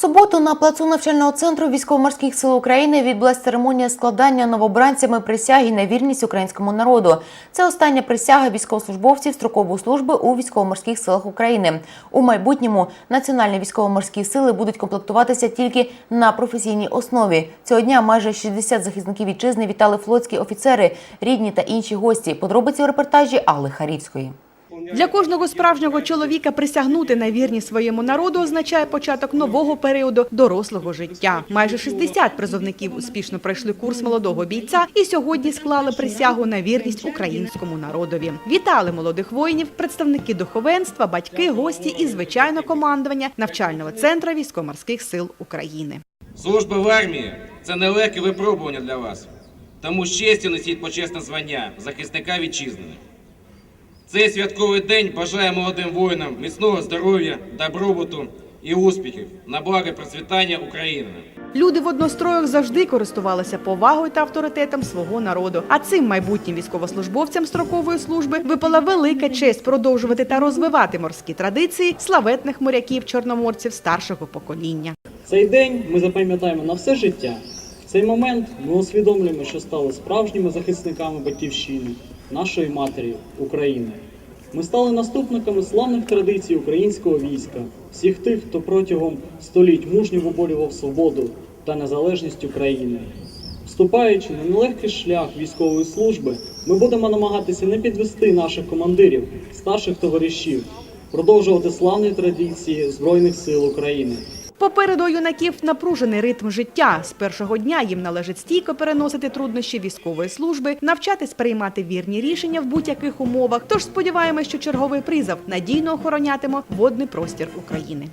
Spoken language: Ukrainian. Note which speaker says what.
Speaker 1: суботу на плацу навчального центру військово-морських сил України відбулася церемонія складання новобранцями присяги на вірність українському народу. Це остання присяга військовослужбовців строкової служби у військово-морських силах України. У майбутньому національні військово-морські сили будуть комплектуватися тільки на професійній основі. Цього дня майже 60 захисників вітчизни вітали флотські офіцери, рідні та інші гості. Подробиці у репортажі Алли Харівської.
Speaker 2: Для кожного справжнього чоловіка присягнути на вірність своєму народу означає початок нового періоду дорослого життя. Майже 60 призовників успішно пройшли курс молодого бійця і сьогодні склали присягу на вірність українському народові. Вітали молодих воїнів, представники духовенства, батьки, гості і звичайно командування навчального центру військово-морських сил України.
Speaker 3: Служба в армії це нелегке випробування для вас. Тому з честю несіть почесне звання захисника вітчизни. Цей святковий день бажає молодим воїнам міцного здоров'я, добробуту і успіхів на благо процвітання України.
Speaker 2: Люди в одностроях завжди користувалися повагою та авторитетом свого народу. А цим майбутнім військовослужбовцям строкової служби випала велика честь продовжувати та розвивати морські традиції славетних моряків чорноморців старшого покоління.
Speaker 4: Цей день ми запам'ятаємо на все життя. В цей момент ми усвідомлюємо, що стали справжніми захисниками батьківщини, нашої матері України. Ми стали наступниками славних традицій українського війська, всіх тих, хто протягом століть мужньо виборював свободу та незалежність України. Вступаючи на нелегкий шлях військової служби, ми будемо намагатися не підвести наших командирів, старших товаришів, продовжувати славні традиції Збройних сил України.
Speaker 2: Попереду юнаків напружений ритм життя. З першого дня їм належить стійко переносити труднощі військової служби, навчатись приймати вірні рішення в будь-яких умовах. Тож сподіваємось, що черговий призов надійно охоронятиме водний простір України.